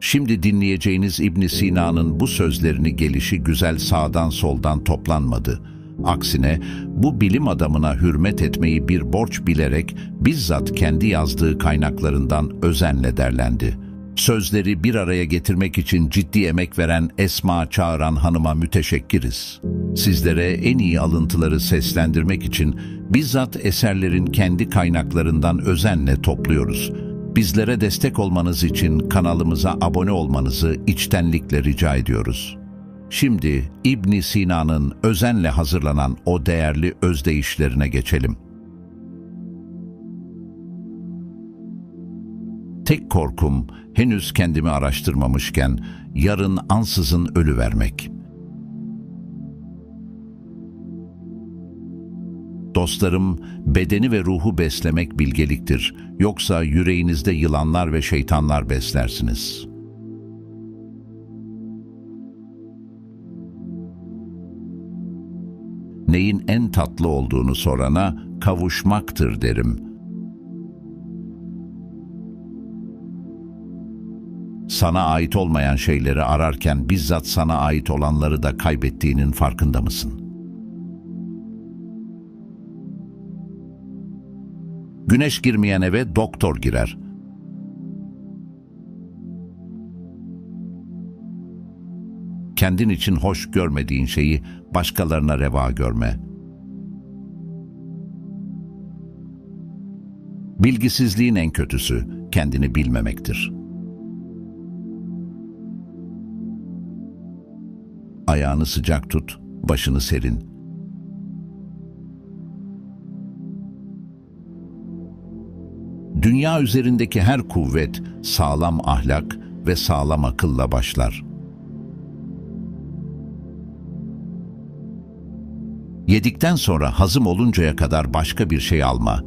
Şimdi dinleyeceğiniz İbn Sina'nın bu sözlerini gelişi güzel sağdan soldan toplanmadı. Aksine bu bilim adamına hürmet etmeyi bir borç bilerek bizzat kendi yazdığı kaynaklarından özenle derlendi. Sözleri bir araya getirmek için ciddi emek veren Esma Çağıran Hanım'a müteşekkiriz. Sizlere en iyi alıntıları seslendirmek için bizzat eserlerin kendi kaynaklarından özenle topluyoruz. Bizlere destek olmanız için kanalımıza abone olmanızı içtenlikle rica ediyoruz. Şimdi İbn Sina'nın özenle hazırlanan o değerli özdeyişlerine geçelim. Tek korkum henüz kendimi araştırmamışken yarın ansızın ölü vermek. Dostlarım, bedeni ve ruhu beslemek bilgeliktir. Yoksa yüreğinizde yılanlar ve şeytanlar beslersiniz. Neyin en tatlı olduğunu sorana kavuşmaktır derim. Sana ait olmayan şeyleri ararken bizzat sana ait olanları da kaybettiğinin farkında mısın? Güneş girmeyen eve doktor girer. Kendin için hoş görmediğin şeyi başkalarına reva görme. Bilgisizliğin en kötüsü kendini bilmemektir. Ayağını sıcak tut, başını serin. Dünya üzerindeki her kuvvet sağlam ahlak ve sağlam akılla başlar. Yedikten sonra hazım oluncaya kadar başka bir şey alma.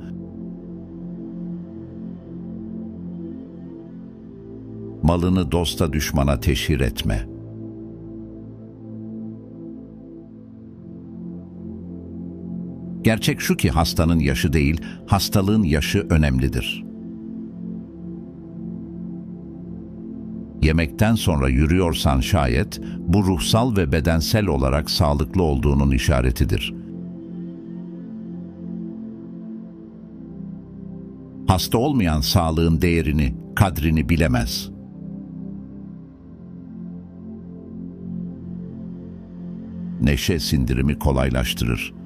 Malını dosta düşmana teşhir etme. Gerçek şu ki hastanın yaşı değil, hastalığın yaşı önemlidir. Yemekten sonra yürüyorsan şayet, bu ruhsal ve bedensel olarak sağlıklı olduğunun işaretidir. Hasta olmayan sağlığın değerini, kadrini bilemez. Neşe sindirimi kolaylaştırır.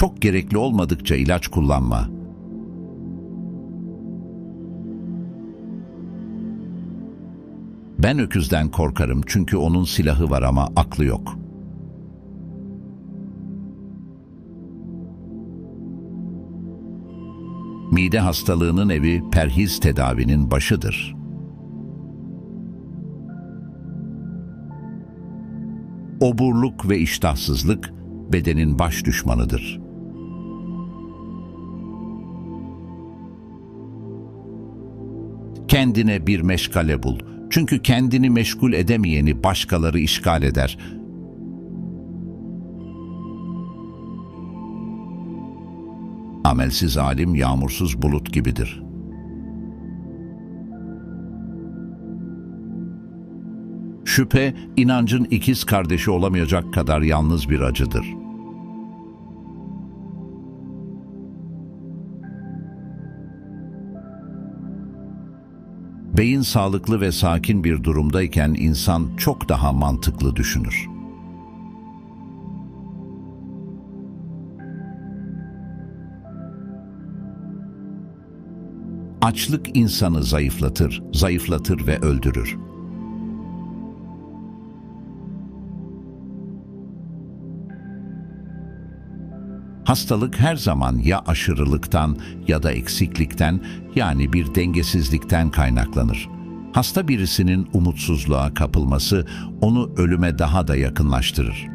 Çok gerekli olmadıkça ilaç kullanma. Ben öküzden korkarım çünkü onun silahı var ama aklı yok. Mide hastalığının evi perhiz tedavinin başıdır. Oburluk ve iştahsızlık bedenin baş düşmanıdır. Kendine bir meşgale bul. Çünkü kendini meşgul edemeyeni başkaları işgal eder. Amelsiz alim yağmursuz bulut gibidir. Şüphe, inancın ikiz kardeşi olamayacak kadar yalnız bir acıdır. Beyin sağlıklı ve sakin bir durumdayken insan çok daha mantıklı düşünür. Açlık insanı zayıflatır, zayıflatır ve öldürür. Hastalık her zaman ya aşırılıktan ya da eksiklikten yani bir dengesizlikten kaynaklanır. Hasta birisinin umutsuzluğa kapılması onu ölüme daha da yakınlaştırır.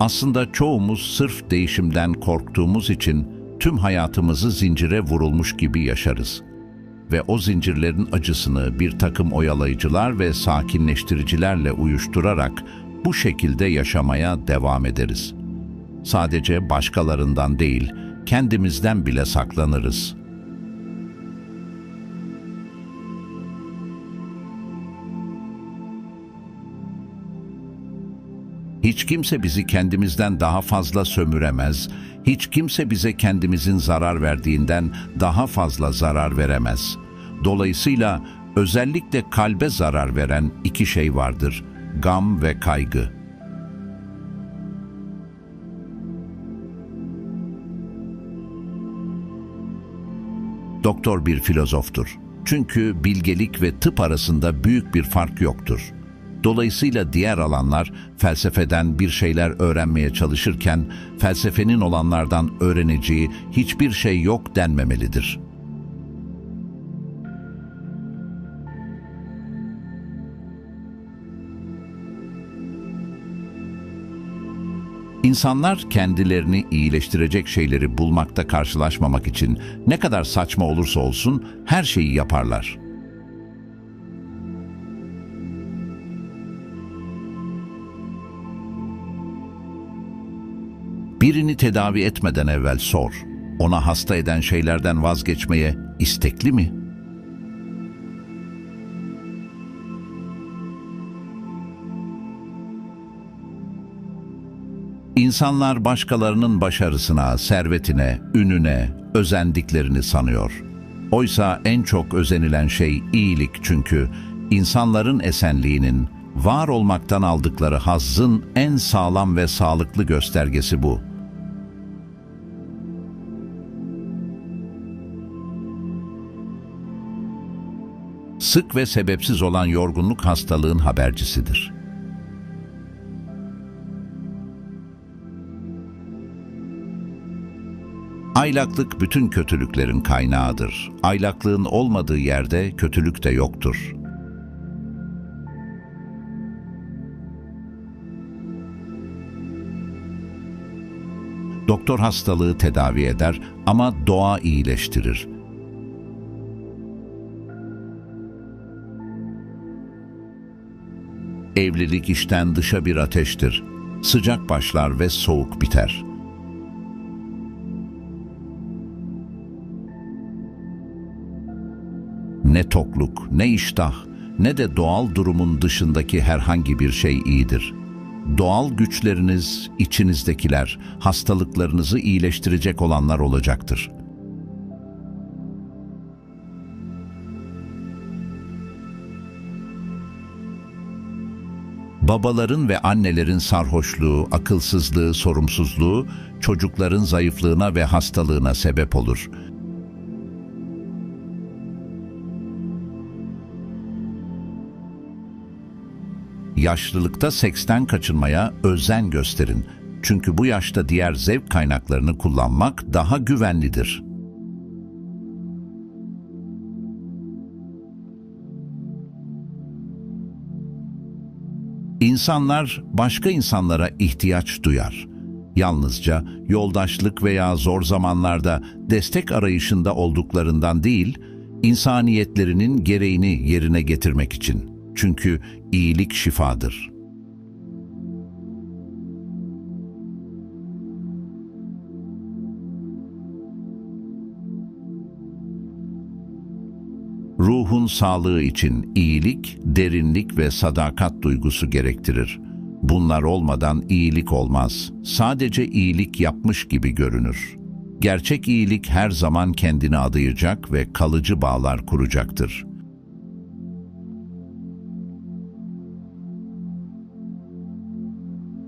Aslında çoğumuz sırf değişimden korktuğumuz için tüm hayatımızı zincire vurulmuş gibi yaşarız ve o zincirlerin acısını bir takım oyalayıcılar ve sakinleştiricilerle uyuşturarak Bu şekilde yaşamaya devam ederiz. Sadece başkalarından değil, kendimizden bile saklanırız. Hiç kimse bizi kendimizden daha fazla sömüremez, hiç kimse bize kendimizin zarar verdiğinden daha fazla zarar veremez. Dolayısıyla özellikle kalbe zarar veren iki şey vardır, gam ve kaygı. Doktor bir filozoftur. Çünkü bilgelik ve tıp arasında büyük bir fark yoktur. Dolayısıyla diğer alanlar felsefeden bir şeyler öğrenmeye çalışırken felsefenin olanlardan öğreneceği hiçbir şey yok denmemelidir. İnsanlar kendilerini iyileştirecek şeyleri bulmakta karşılaşmamak için ne kadar saçma olursa olsun her şeyi yaparlar. Birini tedavi etmeden evvel sor. Ona hasta eden şeylerden vazgeçmeye istekli mi? İnsanlar başkalarının başarısına, servetine, ününe, özendiklerini sanıyor. Oysa en çok özenilen şey iyilik çünkü insanların esenliğinin, var olmaktan aldıkları hazzın en sağlam ve sağlıklı göstergesi bu. Sık ve sebepsiz olan yorgunluk hastalığın habercisidir. Aylaklık bütün kötülüklerin kaynağıdır. Aylaklığın olmadığı yerde kötülük de yoktur. Doktor hastalığı tedavi eder ama doğa iyileştirir. Evlilik işten dışa bir ateştir. Sıcak başlar ve soğuk biter. Ne tokluk, ne iştah, ne de doğal durumun dışındaki herhangi bir şey iyidir. Doğal güçleriniz, içinizdekiler, hastalıklarınızı iyileştirecek olanlar olacaktır. Babaların ve annelerin sarhoşluğu, akılsızlığı, sorumsuzluğu çocukların zayıflığına ve hastalığına sebep olur. Yaşlılıkta seksten kaçınmaya özen gösterin. Çünkü bu yaşta diğer zevk kaynaklarını kullanmak daha güvenlidir. İnsanlar başka insanlara ihtiyaç duyar. Yalnızca yoldaşlık veya zor zamanlarda destek arayışında olduklarından değil, insaniyetlerinin gereğini yerine getirmek için. Çünkü iyilik şifadır. Sağlığı için iyilik, derinlik ve sadakat duygusu gerektirir. Bunlar olmadan iyilik olmaz. Sadece iyilik yapmış gibi görünür. Gerçek iyilik her zaman kendini adayacak ve kalıcı bağlar kuracaktır.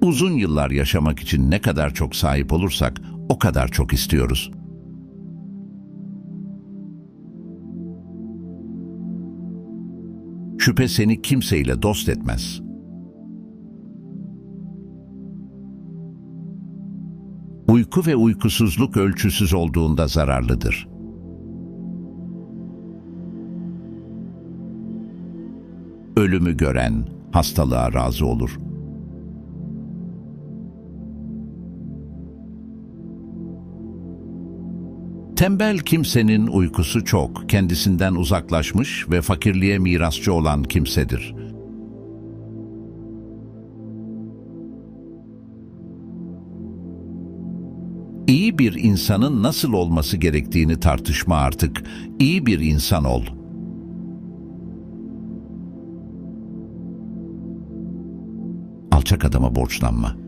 Uzun yıllar yaşamak için ne kadar çok sahip olursak o kadar çok istiyoruz. Şüphe seni kimseyle dost etmez. Uyku ve uykusuzluk ölçüsüz olduğunda zararlıdır. Ölümü gören hastalığa razı olur.'' Tembel kimsenin uykusu çok, kendisinden uzaklaşmış ve fakirliğe mirasçı olan kimsedir. İyi bir insanın nasıl olması gerektiğini tartışma artık. İyi bir insan ol. Alçak adama borçlanma.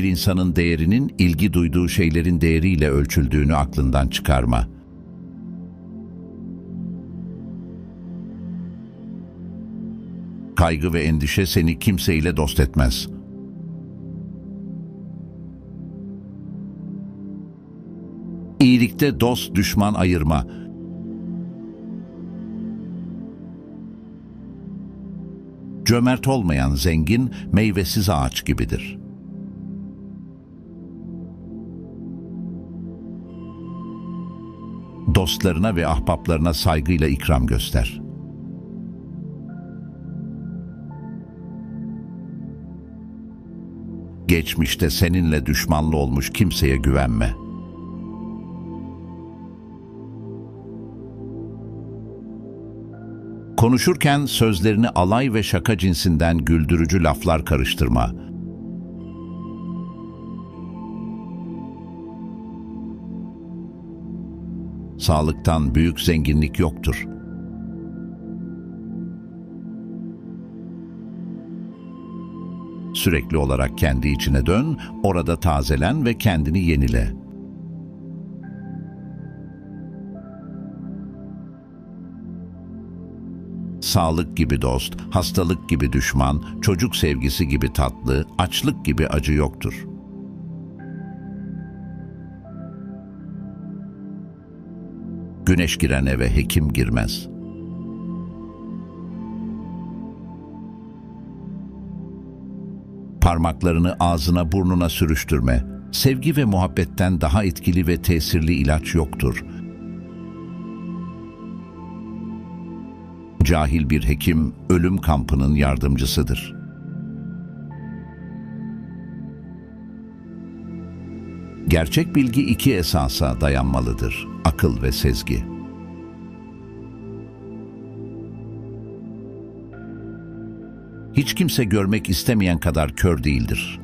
Bir insanın değerinin ilgi duyduğu şeylerin değeriyle ölçüldüğünü aklından çıkarma. Kaygı ve endişe seni kimseyle dost etmez. İyilikte dost düşman ayırma. Cömert olmayan zengin meyvesiz ağaç gibidir. Dostlarına ve ahbaplarına saygıyla ikram göster. Geçmişte seninle düşmanlı olmuş kimseye güvenme. Konuşurken sözlerini alay ve şaka cinsinden güldürücü laflar karıştırma. Sağlıktan büyük zenginlik yoktur. Sürekli olarak kendi içine dön, orada tazelen ve kendini yenile. Sağlık gibi dost, hastalık gibi düşman, çocuk sevgisi gibi tatlı, açlık gibi acı yoktur. Güneş giren eve hekim girmez. Parmaklarını ağzına burnuna sürüştürme. Sevgi ve muhabbetten daha etkili ve tesirli ilaç yoktur. Cahil bir hekim ölüm kampının yardımcısıdır. Gerçek bilgi iki esasa dayanmalıdır. Akıl ve sezgi. Hiç kimse görmek istemeyen kadar kör değildir.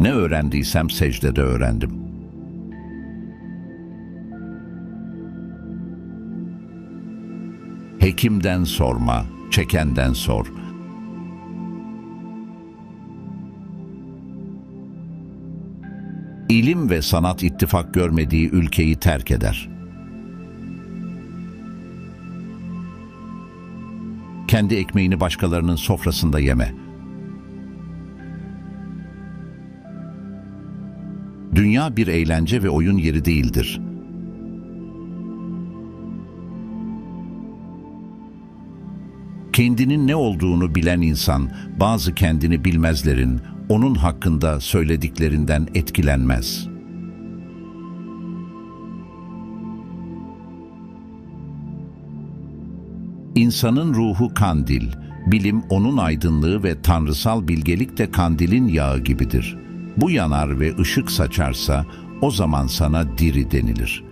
Ne öğrendiysem secdede öğrendim. Hekimden sorma, çekenden sor. İlim ve sanat ittifak görmediği ülkeyi terk eder. Kendi ekmeğini başkalarının sofrasında yeme. Dünya bir eğlence ve oyun yeri değildir. Kendinin ne olduğunu bilen insan, bazı kendini bilmezlerin, onun hakkında söylediklerinden etkilenmez. İnsanın ruhu kandil, bilim onun aydınlığı ve tanrısal bilgelik de kandilin yağı gibidir. Bu yanar ve ışık saçarsa o zaman sana diri denilir.''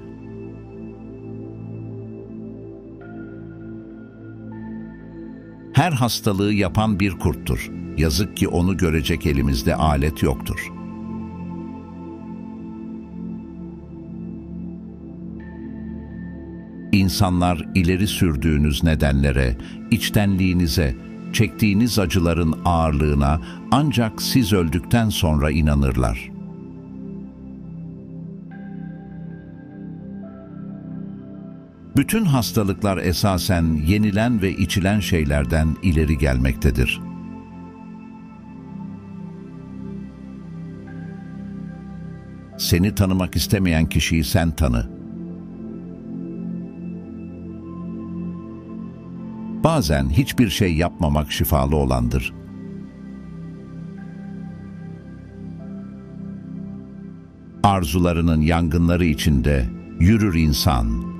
Her hastalığı yapan bir kurttur. Yazık ki onu görecek elimizde alet yoktur. İnsanlar ileri sürdüğünüz nedenlere, içtenliğinize, çektiğiniz acıların ağırlığına ancak siz öldükten sonra inanırlar.'' Bütün hastalıklar esasen yenilen ve içilen şeylerden ileri gelmektedir. Seni tanımak istemeyen kişiyi sen tanı. Bazen hiçbir şey yapmamak şifalı olandır. Arzularının yangınları içinde yürür insan.''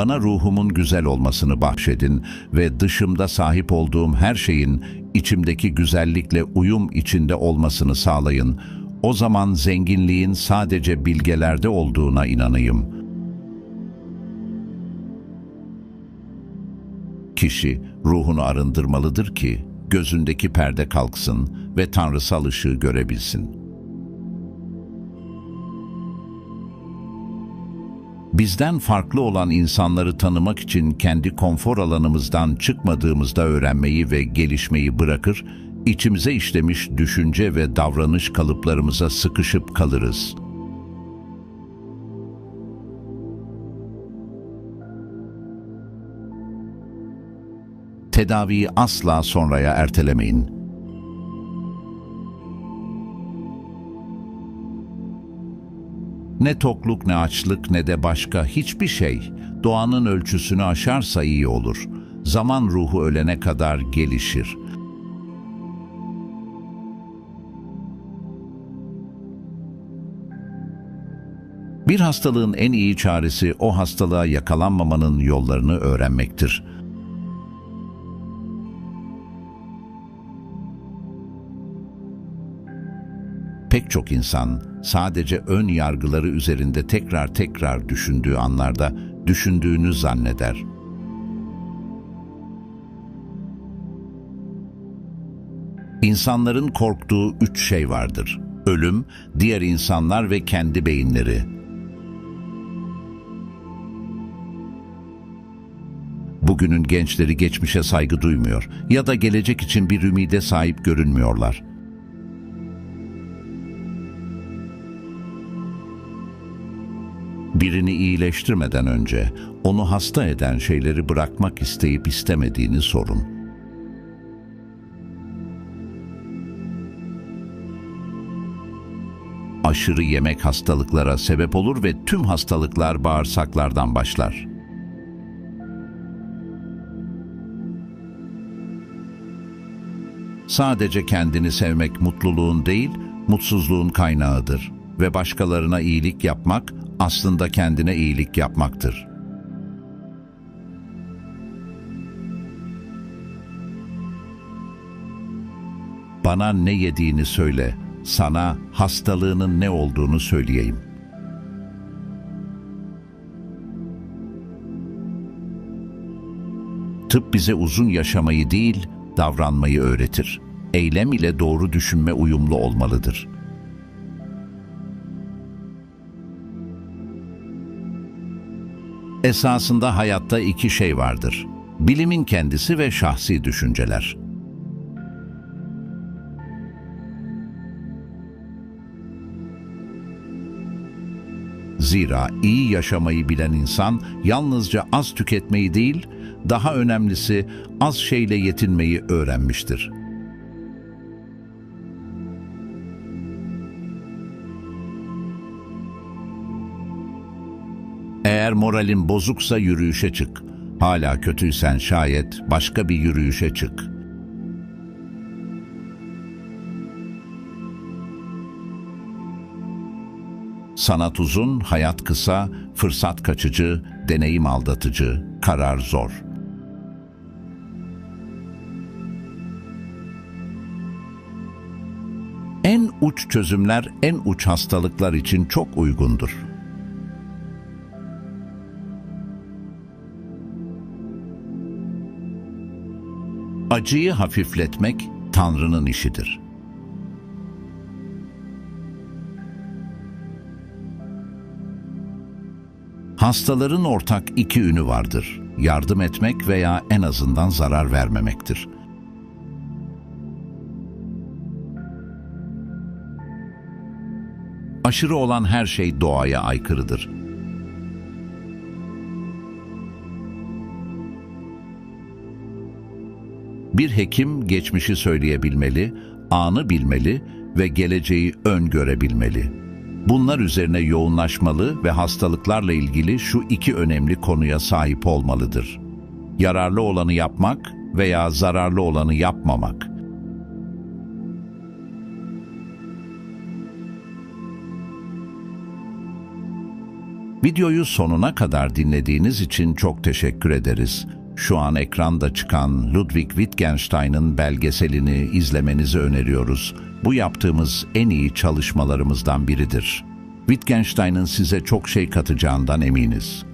Bana ruhumun güzel olmasını bahşedin ve dışımda sahip olduğum her şeyin içimdeki güzellikle uyum içinde olmasını sağlayın. o zaman zenginliğin sadece bilgelerde olduğuna inanayım. Kişi ruhunu arındırmalıdır ki gözündeki perde kalksın ve tanrısal ışığı görebilsin. Bizden farklı olan insanları tanımak için kendi konfor alanımızdan çıkmadığımızda öğrenmeyi ve gelişmeyi bırakır, içimize işlemiş düşünce ve davranış kalıplarımıza sıkışıp kalırız. Tedaviyi asla sonraya ertelemeyin. Ne tokluk ne açlık ne de başka hiçbir şey doğanın ölçüsünü aşarsa iyi olur. Zaman ruhu ölene kadar gelişir. Bir hastalığın en iyi çaresi o hastalığa yakalanmamanın yollarını öğrenmektir. Pek çok insan sadece ön yargıları üzerinde tekrar tekrar düşündüğü anlarda düşündüğünü zanneder. İnsanların korktuğu üç şey vardır. Ölüm, diğer insanlar ve kendi beyinleri. Bugünün gençleri geçmişe saygı duymuyor ya da gelecek için bir ümide sahip görünmüyorlar. Birini iyileştirmeden önce onu hasta eden şeyleri bırakmak isteyip istemediğini sorun. Aşırı yemek hastalıklara sebep olur ve tüm hastalıklar bağırsaklardan başlar. Sadece kendini sevmek mutluluğun değil, mutsuzluğun kaynağıdır ve başkalarına iyilik yapmak aslında kendine iyilik yapmaktır. Bana ne yediğini söyle, sana hastalığının ne olduğunu söyleyeyim. Tıp bize uzun yaşamayı değil, davranmayı öğretir. Eylem ile doğru düşünme uyumlu olmalıdır.'' Esasında hayatta iki şey vardır. Bilimin kendisi ve şahsi düşünceler. Zira iyi yaşamayı bilen insan yalnızca az tüketmeyi değil, daha önemlisi az şeyle yetinmeyi öğrenmiştir. Moralin bozuksa yürüyüşe çık. Hala kötüysen şayet başka bir yürüyüşe çık. Sanat uzun, hayat kısa, fırsat kaçıcı, deneyim aldatıcı, karar zor. En uç çözümler en uç hastalıklar için çok uygundur. Acıyı hafifletmek Tanrı'nın işidir. Hastaların ortak iki ünü vardır. Yardım etmek veya en azından zarar vermemektir. Aşırı olan her şey doğaya aykırıdır. Bir hekim geçmişi söyleyebilmeli, anı bilmeli ve geleceği öngörebilmeli. Bunlar üzerine yoğunlaşmalı ve hastalıklarla ilgili şu iki önemli konuya sahip olmalıdır. Yararlı olanı yapmak veya zararlı olanı yapmamak. Videoyu sonuna kadar dinlediğiniz için çok teşekkür ederiz. Şu an ekranda çıkan Ludwig Wittgenstein'ın belgeselini izlemenizi öneriyoruz. Bu yaptığımız en iyi çalışmalarımızdan biridir. Wittgenstein'ın size çok şey katacağından eminiz.